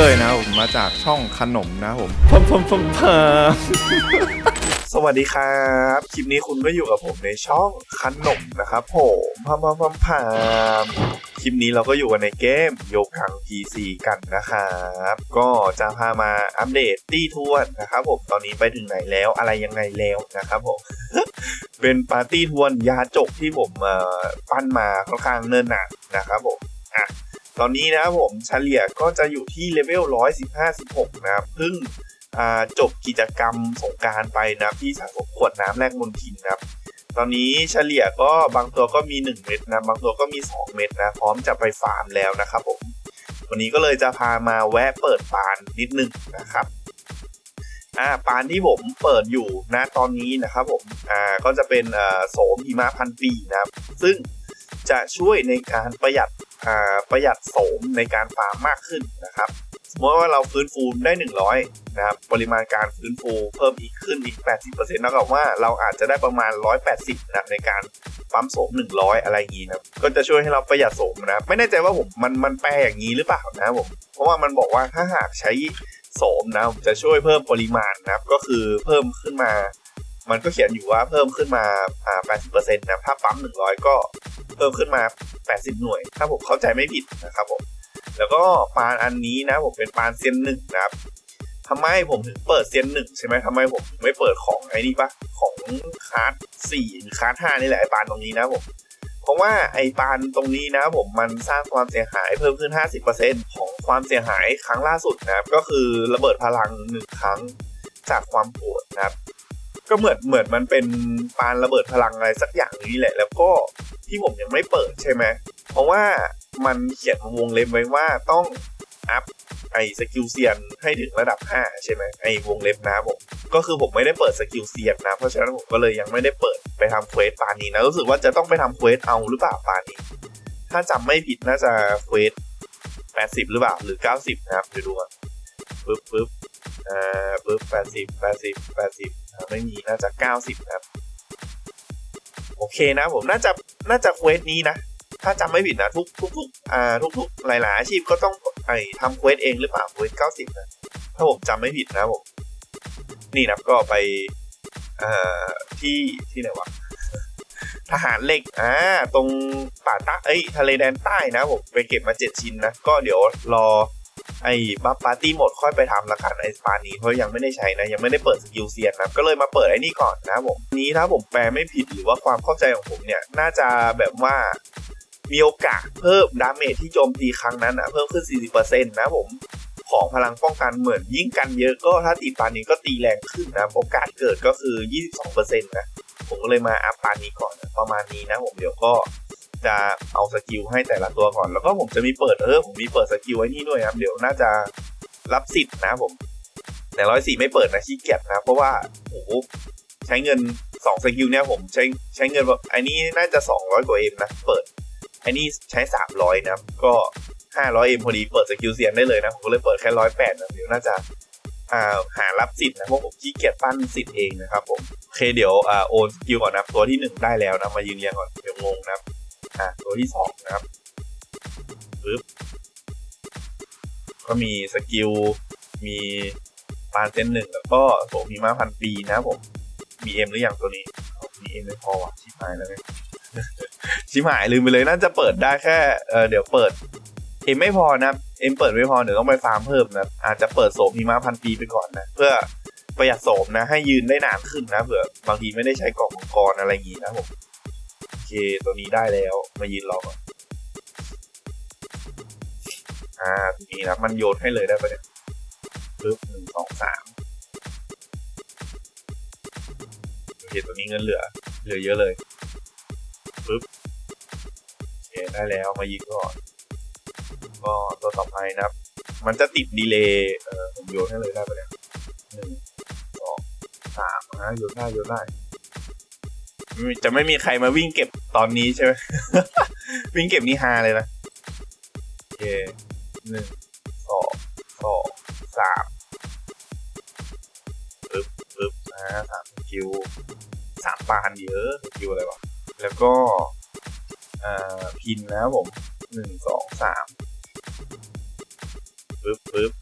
เต้ยนะผมมาจากช่องขนมนะผมพมพมพมพมสวัสดีครับ คลิปนี้คุณก็อยู่กับผมในช่องขนมนะครับผมพามพามพามพามคลิปนี้เราก็อยู่กันในเกมโยคัง PC กันนะครับก็จะพามาอัปเดตตี้ทวนนะครับผมตอนนี้ไปถึงไหนแล้วอะไรยังไงแล้วนะครับผมเป็นปาร์ตี้ทวนยาจกที่ผมเอ่อปั้นมาค่อนข้างเนิ่นนานนะครับผมอะ ตอนนี้นะครับผมเฉลี่ยก็จะอยู่ที่เลเวล115-16 นะครับเพิ่งจบกิจกรรมสงการไปนะที่สะสมขวดน้ำแลกมลทินนะครับ ตอนนี้เฉลี่ยก็บางตัวก็มี 1 เม็ดนะ บางตัวก็มี 2 เม็ดนะ พร้อมจะไปฟาร์มแล้วนะครับผม วันนี้ก็เลยจะพามาแวะเปิดปานนิดนึงนะครับอ่าปานที่ผมเปิดอยู่นะตอนนี้นะครับผมอ่าก็จะเป็นโสมหิมะพันปีนะครับ ซึ่งจะช่วยในการประหยัด ประหยัดโสมในการฟาร์มมากขึ้นนะครับสมมติว่าเราฟื้นฟูได้ 100นะครับปริมาณการฟื้นฟูเพิ่มอีกขึ้นอีก 80%แล้วกับว่าเราอาจจะได้ประมาณ 180นะครับในการปั๊มโสม 100 อะไรอย่างนี้นะครับก็จะช่วยให้เราประหยัดโสมนะครับไม่แน่ใจว่าผมมันมันแปลอย่างนี้หรือเปล่านะผมเพราะว่ามันบอกว่าถ้าหากใช้โสมนะจะช่วยเพิ่มปริมาณนะครับก็คือเพิ่มขึ้นมา มันก็เขียนอยู่ว่าเพิ่มขึ้นมาอ่า80%นะครับถ้าปั๊ม100 ก็เพิ่มขึ้นมา 80 หน่วย ถ้าผมเข้าใจไม่ผิดนะครับผม แล้วก็ปานอันนี้นะผมเป็นปานเซียนหนึ่งนะครับทำไมผมถึงเปิดเซียนหนึ่งใช่ไหมทำไมผมไม่เปิดของไอ้นี่ปะของคาร์ดสี่หรือคาร์ดห้านี่แหละไอ้ปานตรงนี้นะผมเพราะว่าไอ้ปานตรงนี้นะผมมันสร้างความเสียหายเพิ่มขึ้น 50%ของความเสียหายครั้งล่าสุดนะครับก็คือระเบิดพลังหนึ่งครั้งจากความปวดนะครับ ก็เหมือนเหมือนมันเป็นปานระเบิดพลังอะไรสักอย่างนี้แหละ แล้วก็ที่ผมยังไม่เปิดใช่ไหมเพราะว่ามันเขียนวงเล็บไว้ว่าต้องอัพไอสกิลเซียนให้ถึงระดับ 5 ใช่ไหมไอวงเล็บนะผมก็คือผมไม่ได้เปิดสกิลเซียนนะ เพราะฉะนั้นผมก็เลยยังไม่ได้เปิดไปทำเควสปานนี้นะรู้สึกว่าจะต้องไปทำเควสเอาหรือเปล่าปานนี้ ถ้าจำไม่ผิดน่าจะเควส80 หรือเปล่าหรือ 90 นะครับเดี๋ยวดูก่อนปึ๊บปึ๊บ อ่าปึ๊บ80 80 80อ่าไม่มีน่าจะ90นะครับ โอเคนะผมน่าจะน่าจะเควสนี้นะ ถ้าจำไม่ผิดนะทุกทุกทุกอ่าทุกทุกหลายๆอาชีพก็ต้องไอทำเควสเองหรือเปล่าเควสเก้าสิบนะถ้าผมจำไม่ผิดนะผมนี่นะก็ไปอ่าที่ที่ไหนวะทหารเหล็ก อ่า ตรงป่าต้เอ้ย ทะเลแดนใต้นะผม ไปเก็บมาเจ็ดชิ้นนะ ก็เดี๋ยวรอ ไอ้บัฟปาร์ตี้หมดค่อยไปทำละกันไอ้ปานี้เพราะยังไม่ได้ใช้นะ ยังไม่ได้เปิดสกิลเซียนนะก็เลยมาเปิดไอ้นี่ก่อนนะผมนี้ถ้าผมแปลไม่ผิดหรือว่าความเข้าใจของผมเนี่ย น่าจะแบบว่ามีโอกาสเพิ่มดาเมจที่โจมตีครั้งนั้นอะเพิ่มขึ้น 40%นะผมของพลังป้องกันเหมือนยิ่งกันเยอะก็ถ้าตีปานนี้ก็ตีแรงขึ้นนะโอกาสเกิดก็คือ 22%นะผมก็เลยมาอัพปานนี้ก่อนนะประมาณนี้นะผมเดี๋ยวก็ จะเอาสกิลให้แต่ละตัวก่อน แล้วก็ผมจะมีเปิดเออผมมีเปิดสกิลไว้นี่ด้วยครับ เดี๋ยวน่าจะรับสิทธิ์นะผมแต่ร้อยสี่ไม่เปิดนะขี้เกียจนะ เพราะว่าโอ้โหใช้เงินสองสกิลเนี่ยผมใช้ใช้เงินแบบไอ้นี่น่าจะสองร้อยกว่าเอ็มนะเปิดไอ้นี่ใช้สามร้อยนะก็ห้าร้อยเอ็มพอดีเปิดสกิลเซียนได้เลยนะผมก็เลยเปิดแค่ร้อยแปดนะเดี๋ยวน่าจะอ่าหารับสิทธิ์นะพราะผมขี้เกียจปั้นสิทธิ์เองนะครับผมโอเคเดี๋ยวอ่าโอนสกิลก่อนนะตัวที่หนึ่งได้แล้วนะมายืนเรียงก่อนเดี๋ยวงงนะครับ อ่าตัวที่สองนะครับปึ๊บก็มีสกิล มีปานเซนหนึ่งแล้วก็โสมีมาพันปีนะผม มีเอ็มหรือยังตัวนี้ มีเอ็มไม่พอว่ะชิบหายแล้วเนี่ยชิบหายลืมไปเลยน่าจะเปิดได้แค่เออเดี๋ยวเปิดเอ็มไม่พอนะเอ็มเปิดไม่พอเดี๋ยวต้องไปฟาร์มเพิ่มนะอาจจะเปิดโสมหิมะพันปีไปก่อนนะ เพื่อประหยัดโสมนะ ให้ยืนได้นานขึ้นนะเผื่อบางทีไม่ได้ใช้กล่องมังกรอะไรอย่างงี้นะผม เค ตัวนี้ได้แล้ว มายืนรอก่อนอ่าทีนี้นะมันโยนให้เลยได้ปะเนี่ยปึ๊บหนึ่งสองสามโอเคตัวนี้เงินเหลือ เหลือเยอะเลยปึ๊บโอเคได้แล้วมายิงก่อนก็ตัวต่อไปนะครับ มันจะติดดีเลย์เออผมโยนให้เลยได้ปะเนี่ยหนึ่งสองสามนะโยนได้โยนได้จะไม่มีใครมาวิ่งเก็บ ตอนนี้ใช่ไหม วิ่งเก็บนี่ฮาเลยนะโอเคหนึ่งสองสองสามปึ๊บปึ๊บนะสามสกิลสามปานเยอะสกิลอะไรวะ แล้วก็อ่าพินนะครับผมหนึ่งสองสามปึ๊บปึ๊บ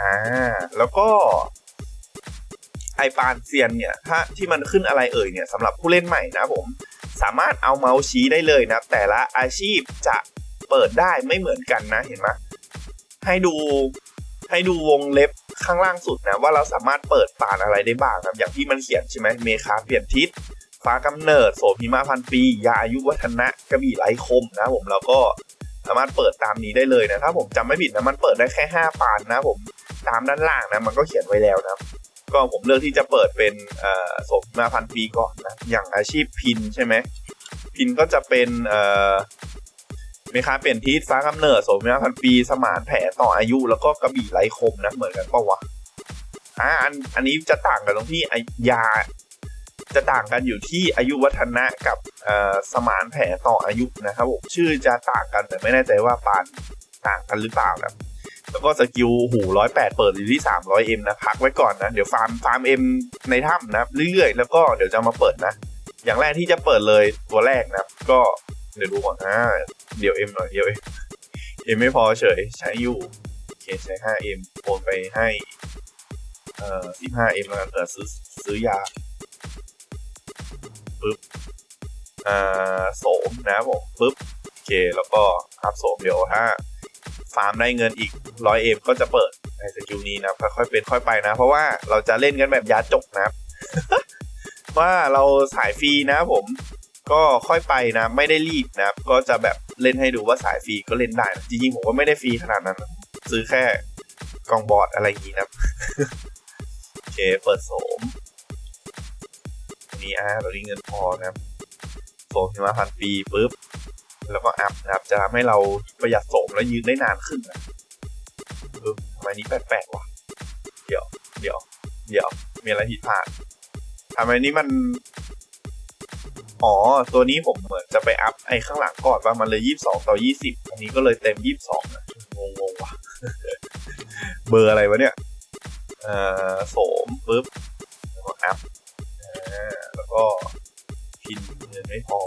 อ่า แล้วก็ไอปานเซียนเนี่ย ถ้าที่มันขึ้นอะไรเอ่ยเนี่ยสำหรับผู้เล่นใหม่นะผม สามารถเอาเมาส์ชี้ได้เลยนะแต่ละอาชีพจะเปิดได้ไม่เหมือนกันนะเห็นไหมให้ดูให้ดูวงเล็บข้างล่างสุดนะว่าเราสามารถเปิดปานอะไรได้บ้างครับอย่างที่มันเขียนใช่ไหมเมคาเปลี่ยนทิศฟ้ากำเนิดโสพิมาพันปี ยาอายุวัฒนะกระบี่ไหลคมนะผมเราก็สามารถเปิดตามนี้ได้เลยนะถ้าผมจำไม่ผิดนะมันเปิดได้แค่ 5ปานนะผมตามด้านล่างนะมันก็เขียนไว้แล้วนะ ก็ผมเลือกที่จะเปิดเป็นเอ่อโสพิมาพันปีก่อนนะอย่างอาชีพพินใช่ไหมพินก็จะเป็นเอ่อเมคาเปลี่ยนทิศฟ้ากำเนิดโสพิมาพันปีสมานแผลต่ออายุแล้วก็กระบี่ไหลคมนะเหมือนกันปะวะอ่าอันอันนี้จะต่างกันตรงที่ยา จะต่างกันอยู่ที่อายุวัฒนะกับสมานแผลต่ออายุนะครับผมชื่อจะต่างกันแต่ไม่แน่ใจว่าปานต่างกันหรือเปล่านะ แล้วก็สกิลหูร้อยแปดเปิดอยู่ที่สามร้อยเอ็มนะ พักไว้ก่อนนะ เดี๋ยวฟาร์มฟาร์มเอ็มในถ้ำนะเรื่อยๆ แล้วก็เดี๋ยวจะมาเปิดนะ อย่างแรกที่จะเปิดเลยตัวแรกนะ ก็เดี๋ยวดูก่อนอ่าเดี๋ยวเอ็มหน่อยเดี๋ยวเอ็มเอ็มไม่พอเฉยใช้อยู่โอเคใช้ห้าเอ็มโอนไปให้เอ่อสิบห้าเอ็มแล้วกันเผื่อซื้อซื้อยาปุ๊บอ่าโสมนะผมปุ๊บโอเคแล้วก็อัพโสมเดี๋ยวถ้า ฟาร์มได้เงินอีกร้อยเอ็มก็จะเปิดในสกิลนี้นะค่อยๆเป็นค่อยไปนะ เพราะว่าเราจะเล่นกันแบบยาจกนะว่าเราสายฟรีนะผมก็ค่อยไปนะ ไม่ได้รีบนะก็จะแบบเล่นให้ดูว่าสายฟรีก็เล่นได้นะจริงๆผมก็ไม่ได้ฟรีขนาดนั้น ซื้อแค่กล่องบอร์ดอะไรอย่างนี้นะโอเคเปิดโสมนี้อะเราได้เงินพอนะโสมที่มาพันปีปุ๊บ แล้วก็อัพนะครับ จะทำให้เราประหยัดโสมและยืนได้นานขึ้นนะปึ๊บทำไมนี้แปลกๆวะเดี๋ยว เดี๋ยว เดี๋ยว มีอะไรผิดพลาดทำไมนี้มัน อ๋อ ตัวนี้ผมเหมือนจะไปอัพไอ้ข้างหลังก่อนว่ามันเลยยี่สิบสองต่อยี่สิบอันนี้ก็เลยเต็มยี่สิบสองนะงงงๆว่ะ เบอร์อะไรวะเนี่ย เอ่อโสมปุ๊บแล้วก็อัพแล้วก็พินเงินไม่พอ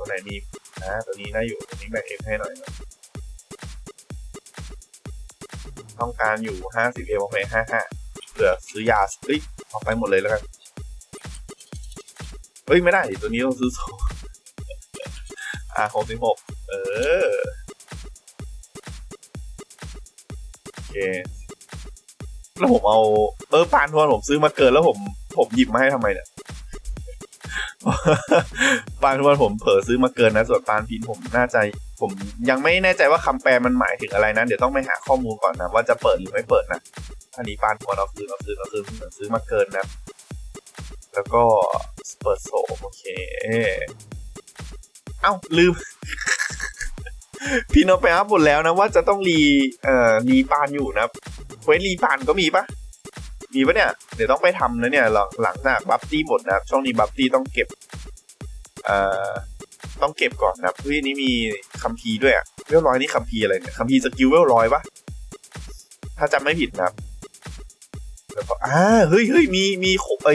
ตัวไหนมีนะตัวนี้ได้อยู่ตัวนี้แบ่งเอฟให้หน่อยนะต้องการอยู่ห้าสิบเอฟเอาไปห้าห้าเผื่อซื้อยาเฮ้ยเอาไปหมดเลยแล้วกันเฮ้ย ไม่ได้ตัวนี้ต้องซื้อสองอ่าหกสิบหกเออ โอเค แล้วผมเอา เออปานทวนผมซื้อมาเกินแล้วผม ผมหยิบมาให้ทำไมเนี่ย ปานทวนผมเผลอซื้อมาเกินนะส่วนปานพินผมน่าใจ ผมยังไม่แน่ใจว่าคำแปลมันหมายถึงอะไรนะเดี๋ยวต้องไปหาข้อมูลก่อนนะว่าจะเปิดหรือไม่เปิดนะอันนี้ปานทวนเราซื้อเราซื้อเราซื้อเราซื้อมาเกินนะ แล้วก็เปิดโซโอเค เอ้าลืม พี่นพไปอัพหมดแล้วนะว่าจะต้องรีเอ่อรีปานอยู่นะเควสรีปานก็มีปะมีปะเนี่ย เดี๋ยวต้องไปทำนะเนี่ยหลังหลังจากบัฟตี้หมดนะครับช่วงนี้บัฟตี้ต้องเก็บ อ่อต้องเก็บก่อนนะครับเฮ้ยนี่มีคัมภีร์ด้วยอะเวลร้อยนี่คัมภีร์อะไรเนี่ยคัมภีร์สกิลเวลร้อยปะถ้าจำไม่ผิดนะแล้วก็อ่าเฮ้ยเฮ้ยมีมีไอ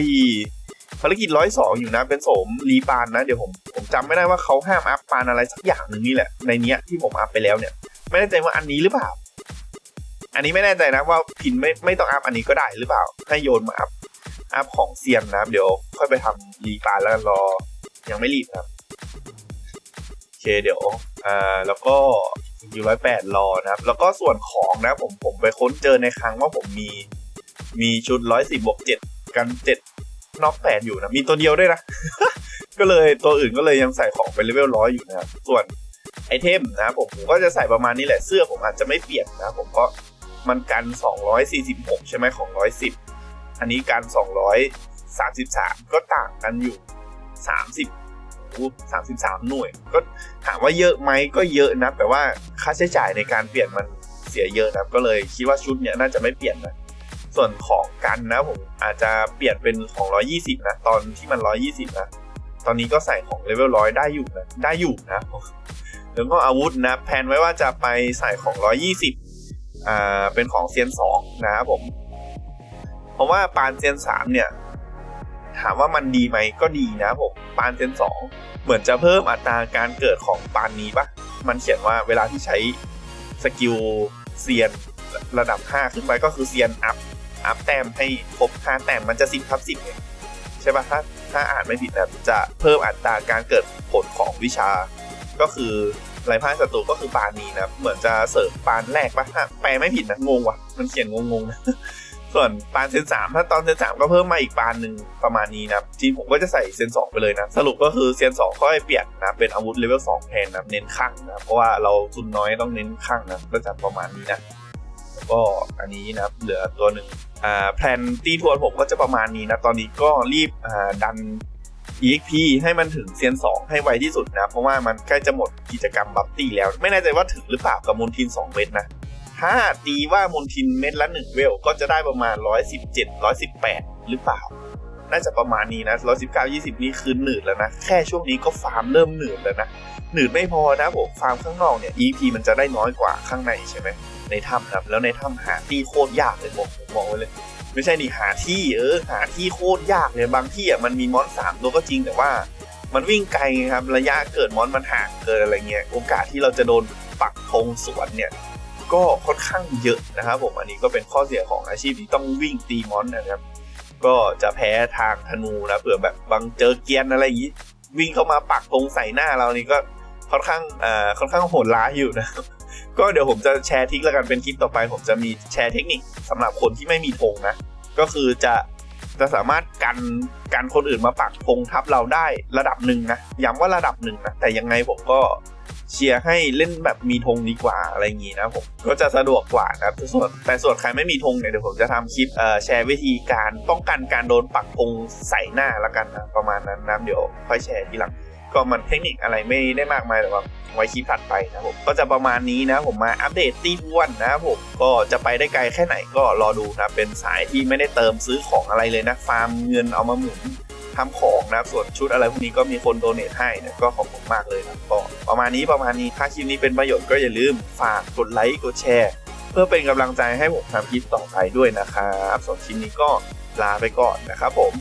ภารกิจร้อยสองอยู่นะ เป็นสมรีปานนะ เดี๋ยวผมผมจำไม่ได้ว่าเขาห้ามอัพปานอะไรสักอย่างหนึ่งนี่แหละ ในเนี้ยที่ผมอัพไปแล้วเนี่ย ไม่แน่ใจว่าอันนี้หรือเปล่า อันนี้ไม่แน่ใจนะว่าพินไม่ไม่ต้องอัพอันนี้ก็ได้หรือเปล่าให้โยนมาอัพอัพของเซียนนะเดี๋ยวค่อยไปทำรีปานแล้วรอ ยังไม่รีบครับโอเคเดี๋ยวอ่าแล้วก็ยูร้อยแปดรอนะครับ แล้วก็ส่วนของนะผมผมไปค้นเจอในครั้งว่าผมมีมีชุดร้อยสิบบวกเจ็ดกันเจ็ดน็อกแปดอยู่นะ มีตัวเดียวด้วยนะ ก็เลยตัวอื่นก็เลยยังใส่ของเป็นเลเวลร้อยอยู่นะครับ ส่วนไอเทมนะผมผมก็จะใส่ประมาณนี้แหละเสื้อผมอาจจะไม่เปลี่ยนนะ ผมก็มันกัน 246 ใช่ไหมของ 110 อันนี้กัน 233 ก็ต่างกันอยู่ 30โอ้33 หน่วย ก็ถามว่าเยอะไหมก็เยอะนะแต่ว่าค่าใช้จ่ายในการเปลี่ยนมันเสียเยอะนะก็เลยคิดว่าชุดเนี้ยน่าจะไม่เปลี่ยนนะส่วนของกันนะผมอาจจะเปลี่ยนเป็นของ 120 นะตอนที่มัน 120 นะตอนนี้ก็ใส่ของเลเวลร้อยได้อยู่นะได้อยู่นะแล้วก็อาวุธนะแผนไว้ว่าจะไปใส่ของ 120อ่าเป็นของเซียน2นะครับผม เพราะว่าปานเซียน3เนี่ย ถามว่ามันดีไหมก็ดีนะผมปานเซียน2 เหมือนจะเพิ่มอัตราการเกิดของปานนี้ปะมันเขียนว่าเวลาที่ใช้สกิลเซียนระดับ 5 ขึ้นไปก็คือเซียนอัพอัพแต้มให้ครบ5แต้มมันจะ 10ทับ10ไงใช่ปะถ้าถ้าอ่านไม่ผิดนะจะเพิ่มอัตราการเกิดผลของวิชา ก็คือไรพ่ายศัตรูก็คือปานนี้นะเหมือนจะเสริมปานแรกปะแปลไม่ผิดนะงงว่ะ มันเขียนงงๆนะ ส่วนปานเซนสามถ้าตอนเซนสามก็เพิ่มมาอีกปานหนึ่งประมาณนี้นะครับจริงผมก็จะใส่เซนสองไปเลยนะ สรุปก็คือเซนสองค่อยเปลี่ยนนะเป็นอาวุธเลเวลสองแทนนะเน้นข้างนะเพราะว่าเราทุนน้อยต้องเน้นข้างนะก็จะประมาณนี้นะแล้วก็อันนี้นะครับเหลือตัวหนึ่งอ่าแพลนตีทวนผมก็จะประมาณนี้นะตอนนี้ก็รีบอ่าดัน EXP ให้มันถึงเซียน2 ให้ไวที่สุดนะ เพราะว่ามันใกล้จะหมดกิจกรรมบัฟตี้แล้ว ไม่แน่ใจว่าถึงหรือเปล่ากับมูลทิน2เม็ดนะ ถ้าตีว่ามูลทินเม็ดละ1เวล ก็จะได้ประมาณ 117 118 หรือเปล่า น่าจะประมาณนี้นะ 119 20 นี่คือหนืดแล้วนะ แค่ช่วงนี้ก็ฟาร์มเริ่มหนืดแล้วนะ หนืดไม่พอนะผม ฟาร์มข้างนอกเนี่ย EP มันจะได้น้อยกว่าข้างในใช่ไหม ในถ้ำครับ แล้วในถ้ำหาตีโคตรยากเลยบอกผมบอกไว้เลย ไม่ใช่ดิหาที่เออ หาที่โคตรยากเลย บางที่อะมันมีมอนสามตัวก็จริงแต่ว่า มันวิ่งไกลไงครับ ระยะเกิดมอนมันห่างเกินอะไรเงี้ย โอกาสที่เราจะโดนปักธงสวนเนี่ย ก็ค่อนข้างเยอะนะครับผมอันนี้ก็เป็นข้อเสียของอาชีพที่ต้องวิ่งตีมอนนะครับ ก็จะแพ้ทางธนูนะเผื่อแบบบางเจอเกียนอะไรอย่างงี้ วิ่งเข้ามาปักธงใส่หน้าเรานี่ก็ค่อนข้างอ่าค่อนข้างโหดร้ายอยู่นะก็เดี๋ยวผมจะแชร์ทริกแล้วกันเป็นคลิปต่อไป ผมจะมีแชร์เทคนิคสำหรับคนที่ไม่มีธงนะ ก็คือจะจะสามารถกันกันคนอื่นมาปักธงทับเราได้ระดับหนึ่งนะย้ำว่าระดับหนึ่งนะแต่ยังไงผมก็ เชียร์ให้เล่นแบบมีธงดีกว่าอะไรอย่างงี้นะผมก็จะสะดวกกว่านะครับส่วนแต่ส่วนใครไม่มีธงเนี่ยเดี๋ยวผมจะทำคลิปเอ่อแชร์วิธีการป้องกันการโดนปักธงใส่หน้าละกันนะประมาณนั้นนะเดี๋ยวค่อยแชร์ทีหลังก็มันเทคนิคอะไรไม่ได้มากมายแต่ว่าไว้คลิปถัดไปนะผมก็จะประมาณนี้นะผมมาอัปเดตตีทวนนะครับผมก็จะไปได้ไกลแค่ไหนก็รอดูนะเป็นสายที่ไม่ได้เติมซื้อของอะไรเลยนะฟาร์มเงินเอามาหมุน ทำของนะส่วนชุดอะไรพวกนี้ก็มีคนโดเนทให้นะก็ขอบคุณมากเลยนะก็ประมาณนี้ประมาณนี้ถ้าคลิปนี้เป็นประโยชน์ก็อย่าลืมฝากกดไลค์กดแชร์เพื่อเป็นกำลังใจให้ผมทำคลิปต่อไปด้วยนะครับส่วนคลิปนี้ก็ลาไปก่อนนะครับผม